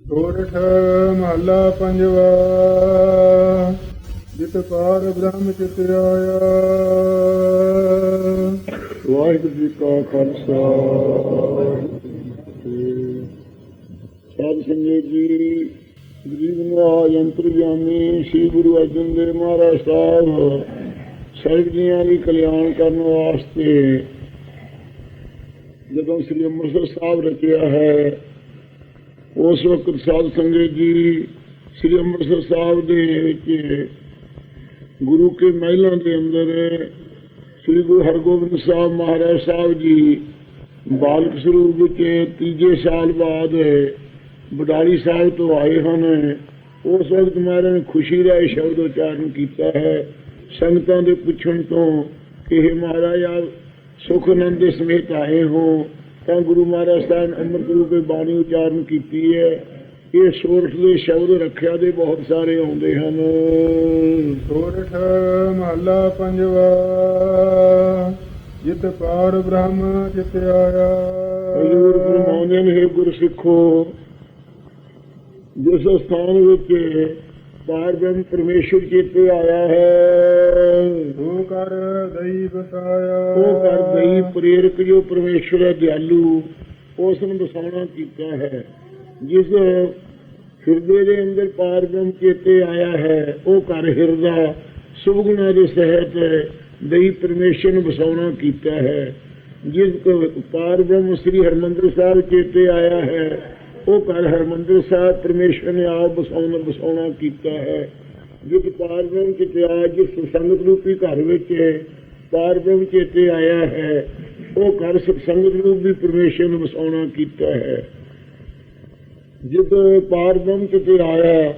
ਸੋਰਠ ਮਹੱਲਾ ਪੰਜਵਾ। ਜਿਤ ਪਾਰ ਬ੍ਰਹਮ ਚਿਤ ਆਇਆ ਵਾਹਿਗੁਰੂ ਜੀ ਕਾ ਖਾਲਸਾ। ਸਾਧ ਸੰਗਤ ਜੀ ਗਰੀਬ ਨਿਵਾਜ ਅੰਤਰਜਾਮੀ ਸ੍ਰੀ ਗੁਰੂ ਅਰਜਨ ਦੇਵ ਮਹਾਰਾਜ ਸਾਹਿਬ ਸਰਬ ਜੀਆਂ ਦੀ ਕਲਿਆਣ ਕਰਨ ਵਾਸਤੇ ਜਦੋਂ ਸ੍ਰੀ ਅੰਮ੍ਰਿਤਸਰ ਸਾਹਿਬ ਰਚਿਆ ਹੈ ਉਸ ਵਕਤ ਸਾਧ ਸੰਗਤ ਜੀ ਸ੍ਰੀ ਅੰਮ੍ਰਿਤਸਰ ਸਾਹਿਬ ਦੇ ਵਿੱਚ ਗੁਰੂ ਕੇ ਮਹਿਲਾਂ ਦੇ ਅੰਦਰ ਸ੍ਰੀ ਗੁਰੂ ਹਰਗੋਬਿੰਦ ਸਾਹਿਬ ਮਹਾਰਾਜ ਸਾਹਿਬ ਜੀ ਬਾਲਕ ਸਰੂਪ ਵਿੱਚ ਤੀਜੇ ਸਾਲ ਬਾਅਦ ਬਡਾਲੀ ਸਾਹਿਬ ਤੋਂ ਆਏ ਹਨ। ਉਸ ਵਕਤ ਮਹਾਰਾਜ ਨੇ ਖੁਸ਼ੀ ਦਾ ਇਹ ਸ਼ਬਦ ਉਚਾਰਨ ਕੀਤਾ ਹੈ। ਸੰਗਤਾਂ ਦੇ ਪੁੱਛਣ ਤੋਂ ਕਿ ਇਹ ਮਹਾਰਾਜ, ਆਪ ਸੁਖ ਆਨੰਦ ਦੇ ਸਮੇਤ ਆਏ ਹੋ। ਤਾਂ ਗੁਰੂ ਮਹਾਰਾਜ ਸਾਹਿਬ ਨੇ ਅੰਮ੍ਰਿਤ ਰੂਪੇ ਬਾਣੀ ਉਚਾਰਨ ਕੀਤੀ ਹੈ। ਇਹ ਸੋਰਠ ਦੇ ਸ਼ਬਦ ਰੱਖਿਆ ਦੇ ਬਹੁਤ ਸਾਰੇ ਆਉਂਦੇ ਹਨ। ਸੋਰਠ ਮਹੱਲਾ ਪੰਜਵਾ ਜਿਤ ਪਾਰ ਬ੍ਰਹਮ ਚਿਤ ਆਇਆ ਹਜ਼ੂਰ ਫਰਮਾਉਂਦੇ ਨੇ ਗੁਰਸਿੱਖੋ ਜਿਸ ਸਥਾਨ ਵਿੱਚ ਪਾਰਬ੍ਰਹਮ ਪਰਮੇਸ਼ਰ ਚੇਤੇ ਆਇਆ ਹੈ। ਉਹ ਕਰ ਦਈ ਬਸਾਇਆ ਉਹ ਕਰ ਗਈ ਪ੍ਰੇਰਕ ਜੋ ਪਰਮੇਸ਼ਰ ਹੈ ਦਿਆਲੂ ਉਸ ਨੂੰ ਬਸਾਉਣਾ ਕੀਤਾ ਹੈ। ਜਿਸ ਹਿਰਦੇ ਦੇ ਅੰਦਰ ਪਾਰਬ੍ਰਹਮ ਚੇਤੇ ਆਇਆ ਹੈ ਉਹ ਕਰ ਹਿਰਦਾ ਸੁਭ ਗੁਣਾ ਦੇ ਸਹਿਤ ਦਈ ਪਰਮੇਸ਼ਰ ਨੂੰ ਬਸਾਉਣਾ ਕੀਤਾ ਹੈ। ਜਿਸ ਕੋ ਪਾਰਬ੍ਰਹਮ ਸ੍ਰੀ ਹਰਮੰਦਰ ਸਾਹਿਬ ਚੇਤੇ ਆਇਆ ਹੈ ਉਹ ਕਰ ਹਰਮੰਦਰ ਸਾਹਿਬ ਪਰਮੇਸ਼ਰ ਨੇ ਆਪ ਬਸਾਉਣਾ ਬਸਾਉਣਾ ਕੀਤਾ ਹੈ। ਜਿਸ ਪਾਰਬ੍ਰਹਮ ਚਿਤਿਆ ਜਿਸ ਸੰਗਤ ਰੂਪੀ ਘਰ ਵਿੱਚ, ਪਾਰਬ੍ਰਹਮ ਚੇਤੇ ਆਇਆ ਹੈ, ਉਹ ਘਰ ਸੰਗਤ ਰੂਪ ਵੀ ਪਰਮੇਸ਼ਰ ਨੂੰ ਵਸਾਉਣਾ ਕੀਤਾ ਹੈ। ਜਿਸ ਪਾਰਬ੍ਰਹਮ ਚਿਤੇ ਆਇਆ,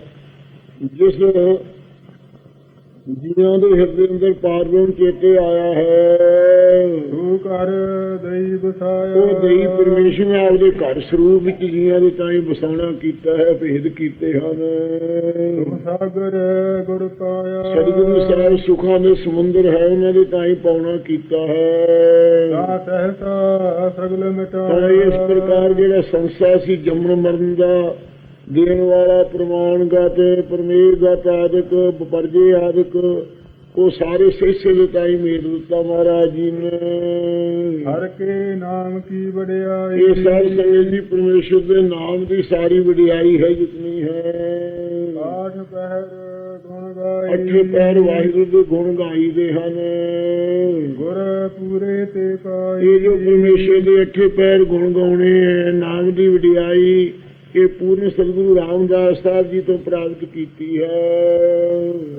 ਜਿਸ ਜੀਆਂ ਦੇ ਹਿਰਦੇ ਅੰਦਰ ਪਾਰਬ੍ਰਹਮ ਚੇਤੇ ਆਇਆ ਹੈ ਬਸਾਇਆ ਉਹ ਦਈ ਪਰਮੇਸ਼ਰ ਨੇ ਆਪਦੇ ਘਰ ਸਰੂਪ ਵਿੱਚ ਜੀਆਂ ਦੇ ਤਾਂ ਹੀ ਵਸਾਉਣਾ ਕੀਤਾ ਹੈ ਭੇਦ ਕੀਤੇ ਹਨ। ਸਾਗਰ ਗੁਰ ਪਾਇਆ। ਸਤਿਗੁਰੂ ਸਾਹਿਬ ਸੁਖਾਂ ਦੇ ਸਮੁੰਦਰ ਹੈ ਉਹਨਾਂ ਦੇ ਤਾਂ ਹੀ ਪਾਉਣਾ ਕੀਤਾ ਹੈ। ਸਗਲ ਮਿਟਾਇਆ। ਇਸ ਪ੍ਰਕਾਰ ਜਿਹੜਾ ਸੰਸਾ ਸੀ ਜੰਮਣ ਮਰਨ ਦਾ ਦੇਣ ਵਾਲਾ ਪ੍ਰਮਾਣ ਗਤ ਪਰਮੇਰ ਗਤ ਆਦਿਕ ਪਰਜੇ ਆਦਿਕ ਉਹ ਸਾਰੇ ਸਿੱਸੇ ਦੇ ਤਾਈ ਮੇਰ ਦਿੱਤਾ ਮਹਾਰਾਜ ਜੀ ਨੇ। ਹਰ ਕੇ ਨਾਮ ਕੀ ਵਡਿਆਈ? ਇਹ ਸਾਰੀ ਸੰਗਤ ਜੀ ਪਰਮੇਸ਼ਰ ਦੇ ਨਾਮ ਦੀ ਸਾਰੀ ਵਡਿਆਈ ਹੈ ਜਿਤਨੀ ਹੈ। ਆਠ ਪਹਿਰ ਗੁਣ ਗਾਈ। ਅੱਠੇ ਪੈਰ ਵਾਹਿਗੁਰੂ ਦੇ ਗੁਣ ਗਾਈਦੇ ਹਨ। ਗੁਰ ਪੂਰੇ ਤੇ ਪਾਈ। ਇਹ ਜੋ ਪਰਮੇਸ਼ਰ ਦੇ ਅੱਠੇ ਪੈਰ ਗੁਣ ਗਾਉਣੇ ਹੈ ਨਾਮ ਦੀ ਵਡਿਆਈ ਇਹ ਪੂਰਨ ਸਤਿਗੁਰੂ ਰਾਮਦਾਸ ਸਾਹਿਬ ਜੀ ਤੋਂ ਪ੍ਰਾਪਤ ਕੀਤੀ ਹੈ।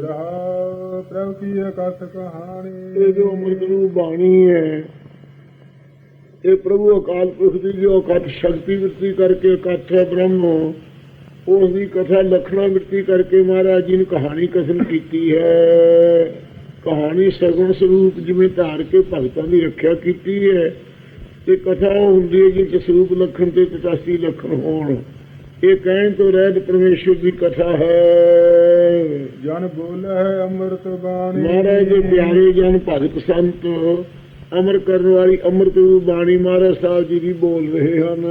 ਰਹਾ ਪ੍ਰਭ ਕੀ ਅਕਥ ਕਹਾਣੀ। ਇਹ ਜੋ ਅੰਮ੍ਰਿਤ ਨੂੰ ਬਾਣੀ ਹੈ ਇਹ ਪ੍ਰਭੂ ਅਕਾਲ ਪੁਰਖ ਦੀ ਜੋ ਅਕਥ ਸ਼ਕਤੀ ਵਰਤੀ ਕਰਕੇ ਅਕਥ ਹੈ ਬ੍ਰਹਮ ਉਸ ਦੀ ਕਥਾ ਲਖਣਾ ਵਰਤੀ ਕਰਕੇ ਮਹਾਰਾਜ ਜੀ ਨੇ ਕਹਾਣੀ ਕਥਨ ਕੀਤੀ ਹੈ। ਕਹਾਣੀ ਸਗੁਣ ਸਰੂਪ ਜਿਵੇਂ ਧਾਰ ਕੇ ਭਗਤਾਂ ਦੀ ਰੱਖਿਆ ਕੀਤੀ ਹੈ। ਤੇ ਕਥਾ ਹੁੰਦੀ ਹੈ ਜਿਸ ਸਰੂਪ ਲਖਣ ਤੇ 85 ਲਖਣ ਹੋਣ। ਇਹ ਕਹਿਣ ਤੋਂ ਰਹਿਤ ਪਰਮੇਸ਼ਰ ਦੀ ਕਥਾ ਹੈ। ਜਨ ਬੋਲ ਅੰਮ੍ਰਿਤ ਬਾਣੀ। ਮਹਾਰਾਜ ਦੇ ਪਿਆਰੇ ਜਨ ਭਗਤ ਸੰਤ ਅਮਰ ਕਰਨ ਵਾਲੀ ਅੰਮ੍ਰਿਤ ਬਾਣੀ ਮਹਾਰਾਜ ਸਾਹਿਬ ਜੀ ਦੀ ਬੋਲ ਰਹੇ ਹਨ।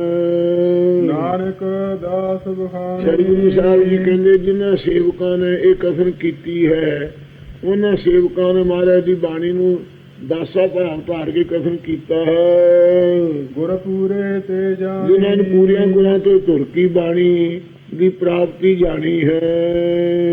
ਨਾਨਕ ਦਾਸ ਬਖਾਨ। ਸ੍ਰੀ ਗੁਰੂ ਸਾਹਿਬ ਜੀ ਕਹਿੰਦੇ ਜਿਨ੍ਹਾਂ ਸੇਵਕਾਂ ਨੇ ਇਹ ਕਥਨ ਕੀਤੀ ਹੈ ਉਹਨਾਂ ਸੇਵਕਾਂ ਨੇ ਮਹਾਰਾਜ ਦੀ ਬਾਣੀ ਨੂੰ ਦਾਸਾ ਭਾਵ ਧਾਰ ਕੇ ਕਥਨ ਕੀਤਾ ਹੈ। ਗੁਰ ਪੂਰੇ ਤੇ ਜਾਣੀ। ਜਿਨ੍ਹਾਂ ਨੇ ਪੂਰੀਆਂ ਗੁਣਾਂ ਤੋਂ ਧੁਰ ਕੀ ਬਾਣੀ ਦੀ ਪ੍ਰਾਪਤੀ ਜਾਣੀ ਹੈ।